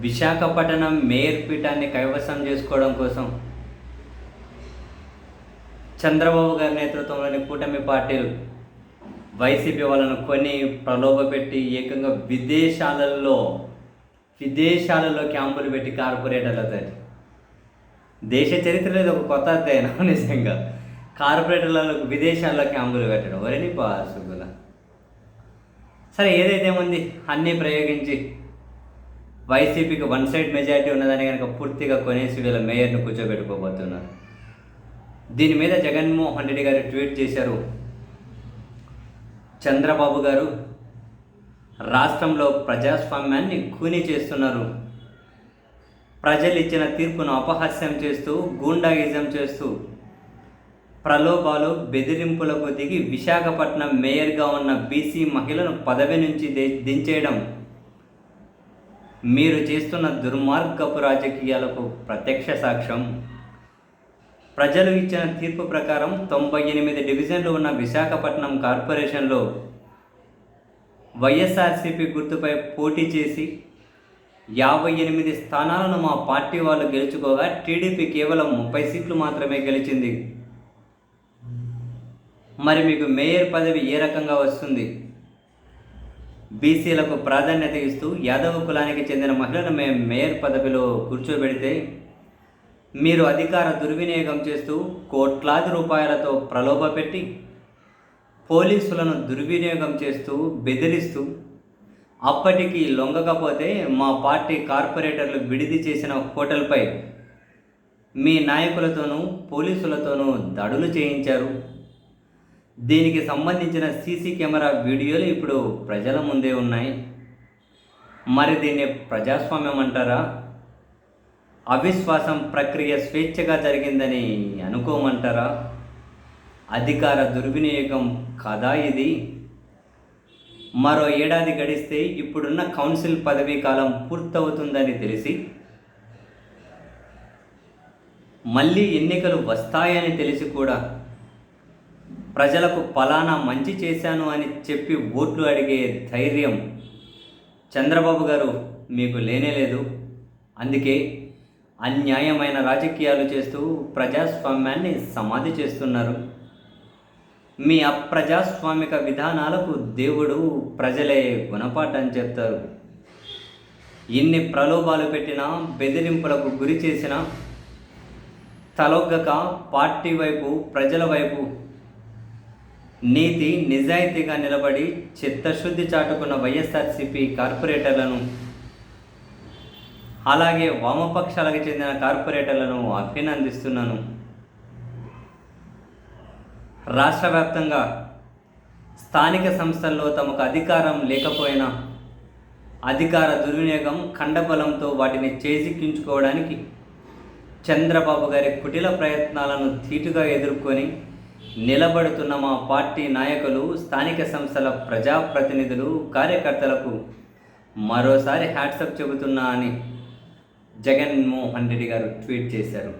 Visakhapatnam mayor పీఠాన్ని కైవసం చేసుకోవడం కోసం చంద్రబాబు గారి నేతృత్వంలోని కూటమి పార్టీలు వైసీపీ వాళ్ళను కొని ప్రలోభపెట్టి ఏకంగా విదేశాలలో విదేశాలలో క్యాంపులు పెట్టి కార్పొరేటర్లతో దేశ చరిత్రలో ఇది ఒక కొత్త అధ్యయనం నిజంగా. కార్పొరేటర్లలో విదేశాల్లో క్యాంపులు పెట్టడం. వరిని పాసుగుల సరే ఏదైతే ఉంది అన్నీ ప్రయోగించి వైసీపీకి వన్ సైడ్ మెజారిటీ ఉన్నదని కనుక పూర్తిగా కొనేసి వీళ్ళ మేయర్ను కూర్చోబెట్టుకోబోతున్నారు. దీని మీద జగన్మోహన్ రెడ్డి గారు ట్వీట్ చేశారు. చంద్రబాబు గారు రాష్ట్రంలో ప్రజాస్వామ్యాన్ని కూని చేస్తున్నారు. ప్రజలు ఇచ్చిన తీర్పును అపహాస్యం చేస్తూ గూండాయిజం చేస్తూ ప్రలోభాలు బెదిరింపులకు దిగి విశాఖపట్నం మేయర్గా ఉన్న బీసీ మహిళను పదవి నుంచి దే- దించేయడం మీరు చేస్తున్న దుర్మార్గపు రాజకీయాలకు ప్రత్యక్ష సాక్ష్యం. ప్రజలు ఇచ్చిన తీర్పు ప్రకారం తొంభై ఎనిమిది డివిజన్లు ఉన్న విశాఖపట్నం కార్పొరేషన్లో వైఎస్ఆర్సీపీ గుర్తుపై పోటీ చేసి యాభై ఎనిమిది స్థానాలను మా పార్టీ వాళ్ళు గెలుచుకోగా టీడీపీ కేవలం ముప్పై సీట్లు మాత్రమే గెలిచింది. మరి మీకు మేయర్ పదవి ఏ రకంగా వస్తుంది? బీసీలకు ప్రాధాన్యత ఇస్తూ యాదవ కులానికి చెందిన మహిళను మేము మేయర్ పదవిలో కూర్చోబెడితే మీరు అధికార దుర్వినియోగం చేస్తూ కోట్లాది రూపాయలతో ప్రలోభపెట్టి పోలీసులను దుర్వినియోగం చేస్తూ బెదిరిస్తూ అప్పటికి లొంగకపోతే మా పార్టీ కార్పొరేటర్లు విడిది చేసిన హోటల్పై మీ నాయకులతోనూ పోలీసులతోనూ దాడులు చేయించారు. దీనికి సంబంధించిన సీసీ కెమెరా వీడియోలు ఇప్పుడు ప్రజల ముందే ఉన్నాయి. మరి దీన్ని ప్రజాస్వామ్యం అంటారా? అవిశ్వాసం ప్రక్రియ స్వేచ్ఛగా జరిగిందని అనుకోమంటారా? అధికార దుర్వినియోగం కదా ఇది? మరో ఏడాది గడిస్తే ఇప్పుడున్న కౌన్సిల్ పదవీ కాలం పూర్తవుతుందని తెలిసి మళ్ళీ ఎన్నికలు వస్తాయని తెలిసి కూడా ప్రజలకు ఫలానా మంచి చేశాను అని చెప్పి ఓట్లు అడిగే ధైర్యం చంద్రబాబు గారు మీకు లేనేలేదు అందుకే అన్యాయమైన రాజకీయాలు చేస్తూ ప్రజాస్వామ్యాన్ని సమాధి చేస్తున్నారు. మీ అప్రజాస్వామిక విధానాలకు దేవుడు ప్రజలే గుణపాఠం చెప్తారు. ఎన్ని ప్రలోభాలు పెట్టినా బెదిరింపులకు గురి చేసినా తలొగ్గక పార్టీ వైపు ప్రజల వైపు నీతి నిజాయితీగా నిలబడి చిత్తశుద్ధి చాటుకున్న వైఎస్ఆర్సీపీ కార్పొరేటర్లను అలాగే వామపక్షాలకు చెందిన కార్పొరేటర్లను అభినందిస్తున్నాను. రాష్ట్ర వ్యాప్తంగా స్థానిక సంస్థల్లో తమకు అధికారం లేకపోయినా అధికార దుర్వినియోగం ఖండబలంతో వాటిని చేజిక్కించుకోవడానికి చంద్రబాబు గారి కుటిల ప్రయత్నాలను ధీటుగా ఎదుర్కొని నిలబడుతున్న మా పార్టీ నాయకులు స్థానిక సంస్థల ప్రజాప్రతినిధులు కార్యకర్తలకు మరోసారి హ్యాట్సప్ చెబుతున్నా అని జగన్మోహన్ రెడ్డి గారు ట్వీట్ చేశారు.